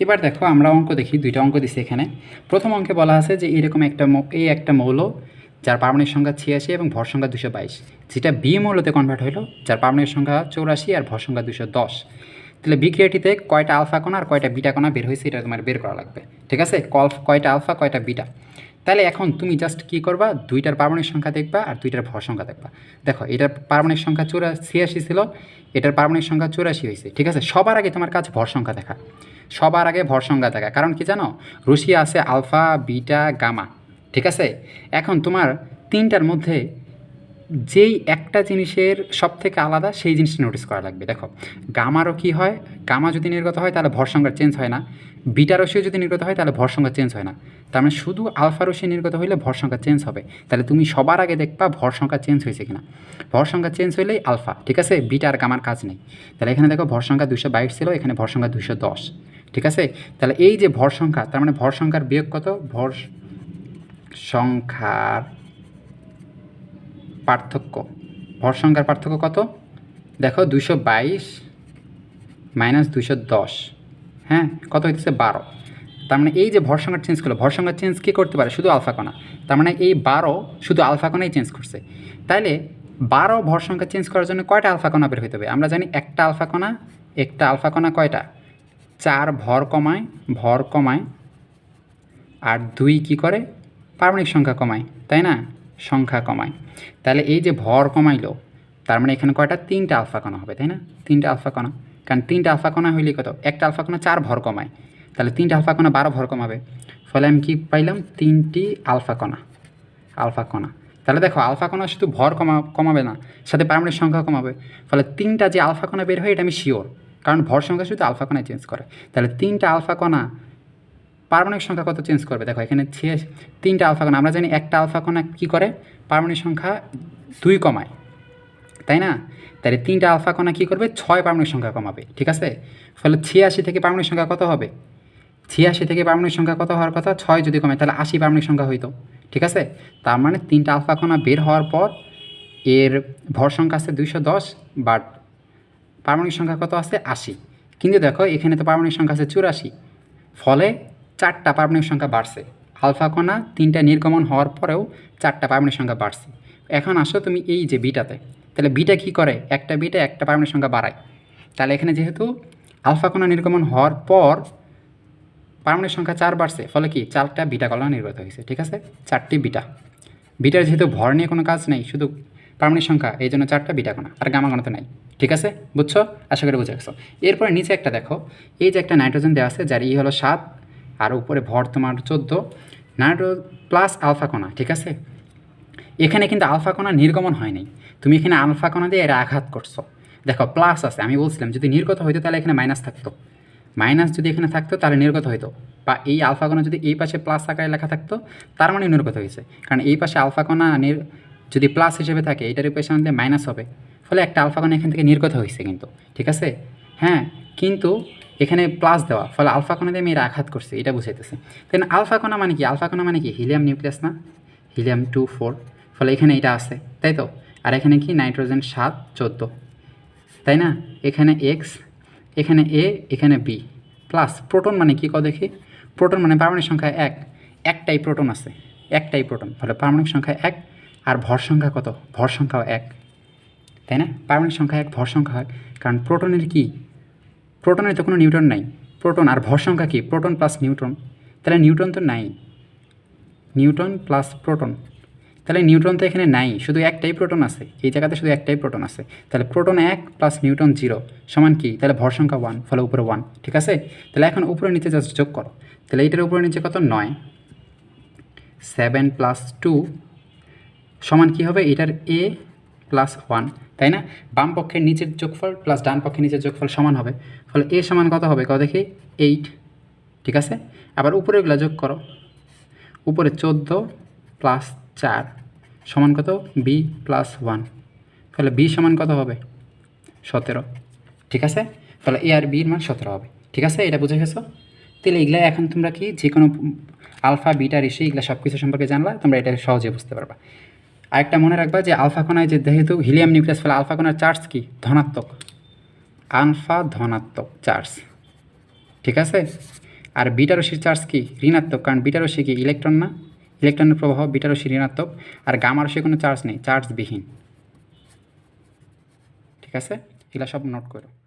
এবার দেখো, আমরা অঙ্ক দেখি, দুইটা অঙ্ক দিছি এখানে। প্রথম অঙ্কে বলা আছে যে এরকম একটা এই একটা মৌল, যার পারমাণবিক সংখ্যা ছিয়াশি এবং ভর সংখ্যা দুশো বাইশ। যেটা বি মৌলতে কনভার্ট হলো যার পারমাণবিক সংখ্যা চৌরাশি আর ভর সংখ্যা দুশো দশ। তাহলে বিক্রিয়াটিতে কয়টা আলফা কণা আর কয়টা বিটা কণা বের হয়েছে, এটা তোমার বের করা লাগবে। ঠিক আছে? কয়টা আলফা, কয়টা বিটা? তাহলে এখন তুমি জাস্ট কী করবা? দুইটার পারমাণবিক সংখ্যা দেখবা আর দুইটার ভর সংখ্যা দেখবা। দেখো, এটার পারমাণবিক সংখ্যা চৌরা ছিয়াশি ছিল, এটার পারমাণবিক সংখ্যা চুরাশি হয়েছে, ঠিক আছে? সবার আগে তোমার কাছে ভর সংখ্যা দেখা। সবার আগে ভর সংখ্যা দেখা। কারণ কি জানো? রুশিয়া আছে আলফা, বিটা, গামা, ঠিক আছে? এখন তোমার তিনটার মধ্যে যেই একটা জিনিসের সব থেকে আলাদা, সেই জিনিসটা নোটিস করা লাগবে। দেখো, গামারও কি হয়? গামা যদি নির্গত হয়, তাহলে ভর সংখ্যা চেঞ্জ হয় না। বিটা রশ্মিও যদি নির্গত হয়, তাহলে ভর সংখ্যা চেঞ্জ হয় না। তার মানে শুধু আলফা রশ্মি নির্গত হইলে ভর সংখ্যা চেঞ্জ হবে। তাহলে তুমি সবার আগে দেখবা ভর সংখ্যা চেঞ্জ হয়েছে কিনা। ভর সংখ্যা চেঞ্জ হইলেই আলফা, ঠিক আছে? বিটা আর গামার কাজ নেই। তাহলে এখানে দেখো ভর সংখ্যা দুশো বাইশ ছিল, এখানে ভর সংখ্যা দুশো দশ। ঠিক আছে? তাহলে এই যে ভর সংখ্যা, তার মানে ভর সংখ্যার বিয়োগ কত? ভর সংখ্যার পার্থক্য। ভর সংখ্যার পার্থক্য কত? দেখো দুশো বাইশ মাইনাস দুশো দশ। হ্যাঁ কত হইতেছে? বারো। তার মানে এই যে ভর সংখ্যা চেঞ্জ করল ভর সংখ্যা চেঞ্জ কী করতে পারে? শুধু আলফা কণা। তার মানে এই বারো শুধু আলফা কণাই চেঞ্জ করছে। তাইলে বারো ভর সংখ্যা চেঞ্জ করার জন্য কয়টা আলফা কণা বের হইতে হবে? আমরা জানি একটা আলফা কণা, একটা আলফা কণা কয়টা? চার ভর কমায় ভর কমায়, আর দুই কি করে? পারমাণবিক সংখ্যা কমায়, তাই না? সংখ্যা কমায়। তাহলে এই যে ভর কমাইলো, তার মানে এখানে কয়টা? তিনটা আলফা কণা হবে, তাই না? তিনটা আলফা কণা। কারণ তিনটা আলফা কণা হইলে কত? একটা আলফা কণা চার ভর কমায়। তাহলে তিনটা আলফা কণা বারো ভর কমাবে। ফলে আমি কি পাইলাম? তিনটি আলফা কণা আলফা কণা তাহলে দেখো আলফা কণা শুধু ভর কমা কমাবে না, সাথে পারমাণবিক সংখ্যা কমাবে। ফলে তিনটা যে আলফা কণা বের হয়, এটা আমি শিওর কারণ ভর সংখ্যা শুধু আলফা কণায় চেঞ্জ করে। তাহলে তিনটা আলফা কণা পারমাণবিক সংখ্যা কত চেঞ্জ করবে? দেখো, এখানে ছিয়াশ তিনটা আলফা কণা আমরা জানি একটা আলফা কণা কী করে? পারমাণবিক সংখ্যা দুই কমায়। তাই না? তাহলে তিনটা আলফা কণা কী করবে? ছয় পারমাণবিক সংখ্যা কমাবে, ঠিক আছে? ফলে ছিয়াশি থেকে পারমাণবিক সংখ্যা কত হবে? ছিয়াশি থেকে পারমাণবিক সংখ্যা কত হওয়ার কথা? ছয় যদি কমে, তাহলে আশি পারমাণবিক সংখ্যা হইতো, ঠিক আছে? তার মানে তিনটা আলফা কণা বের হওয়ার পর এর ভর সংখ্যা আছে দুইশো দশ বাট পারমাণবিক সংখ্যা কত আছে? আশি। কিন্তু দেখো, এখানে তো পারমাণবিক সংখ্যা আছে চুরাশি। ফলে চারটা পারমাণবিক সংখ্যা বাড়ছে। আলফা কণা তিনটা নির্গমন হওয়ার পরেও চারটা পারমাণবিক সংখ্যা বাড়ছে। এখন আসো তুমি এই যে বিটাতে। তাহলে বিটা কি করে? একটা বিটা একটা পারমাণবিক সংখ্যা বাড়ায়। তাহলে এখানে যেহেতু আলফা কণা নির্গমন হওয়ার পর পারমাণবিক সংখ্যা চার বাড়ছে, ফলে কি? চারটা বিটা কণা নির্গত হয়েছে, ঠিক আছে? চারটি বিটা। বিটার যেহেতু ভর নিয়ে কোনো কাজ নেই, শুধু পারমাণবিক সংখ্যা, এই জন্য চারটা বিটা কণা আর গামা কণা তো নাই, ঠিক আছে? বুঝছ? আশা করি বুঝে গেছো। এরপরে নিচে একটা দেখো, এই যে একটা নাইট্রোজেন দেওয়া আছে, যার ই হলো সাত, আর উপরে ভর তোমার চোদ্দ, নাইট্রো প্লাস আলফা কণা, ঠিক আছে? এখানে কিন্তু আলফা কণা নির্গমন হয় নাই। তুমি এখানে আলফা কণা দিয়ে এরা আঘাত করছ। দেখো প্লাস আছে, আমি বলছিলাম, যদি নির্গত হইতো তাহলে এখানে মাইনাস থাকতো। মাইনাস যদি এখানে থাকতো, তাহলে নির্গত হইতো। বা এই আলফা কণা যদি এই পাশে প্লাস আকারে লেখা থাকতো, তার মানে নির্গত হয়েছে। কারণ এই পাশে আলফা কণা নির যদি প্লাস হিসেবে থাকে এটার পাশে আমাদের মাইনাস হবে। ফলে একটা আলফা কণা এখান থেকে নির্গত হয়েছে কিন্তু, ঠিক আছে? হ্যাঁ কিন্তু এখানে প্লাস দেওয়া, ফলে আলফা কণা দিয়ে আমি এরা আঘাত করছি, এটা বুঝাইতেছে। দেন আলফা কণা মানে কি? আলফা কণা মানে কি? হিলিয়াম নিউক্লিয়াস না? হিলিয়াম টু ফোর ফলে এখানে এটা আছে, তাই তো? আর এখানে কি? নাইট্রোজেন সাত, চোদ্দ। তাই না? এখানে এক্স এখানে এ এখানে বি প্লাস প্রোটন মানে কী কো দেখি? প্রোটন মানে পারমাণবিক সংখ্যা এক। একটাই প্রোটন আছে। একটাই প্রোটন ফলে পারমাণবিক সংখ্যা এক আর ভর সংখ্যা কত? ভর সংখ্যাও এক। তাই না? পারমাণবিক সংখ্যা এক, ভর সংখ্যা এক। কারণ প্রোটনের কি? প্রোটনের তো কোনো নিউটন নাই। প্রোটন আর ভর সংখ্যা কি? প্রোটন প্লাস নিউট্রন তাহলে নিউটন তো নাই। নিউটন প্লাস প্রোটন তাহলে নিউটন তো এখানে নাই, শুধু একটাই প্রোটন আছে, এই জায়গাতে শুধু একটাই প্রোটন আছে। তাহলে প্রোটন এক প্লাস নিউটন জিরো সমান কি? তাহলে ভর সংখ্যা ওয়ান ফলে উপরে ওয়ান ঠিক আছে? তাহলে এখন উপরে নিচে জাস্ট যোগ করো। তাহলে এইটার উপরে নিচে কত? নয়। সেভেন প্লাস টু সমান কী হবে? এটার এ প্লাস ওয়ান তাই না? বাম পক্ষের নিচের যোগফল প্লাস ডান পক্ষের নিচের যোগফল সমান হবে। ফলে এ সমান কত হবে? কত দেখি এইট ঠিক আছে? আবার উপরেগুলো যোগ করো। উপরে চোদ্দ প্লাস চার সমান কত? বি প্লাস ওয়ান তাহলে বি সমান কত হবে? সতেরো। ঠিক আছে? তাহলে এ আর বির মান সতেরো হবে। ঠিক আছে? এটা বুঝে গেছো? তাহলে এগুলা এখন তোমরা কি যে কোনো আলফা, বিটা, ঋষি এগুলো সব কিছু সম্পর্কে জানলা, তোমরা এটা সহজে বুঝতে পারবা। আরেকটা মনে রাখবা যে আলফা কণায় যে যেহেতু হিলিয়াম নিউক্লিয়াস ফলে আলফা কণার চার্জ কি? ধনাত্মক। আলফা ধনাত্মক চার্জ। ঠিক আছে? আর বিটা রশ্মির চার্জ কি? ঋণাত্মক। কারণ বিটা রশ্মি কি? ইলেকট্রন না? ইলেকট্রনের প্রবাহ বিটা রশ্মি ঋণাত্মক আর গামা রশ্মি কোনো চার্জ নেই চার্জ বিহীন। ঠিক আছে? এগুলো সব নোট করো।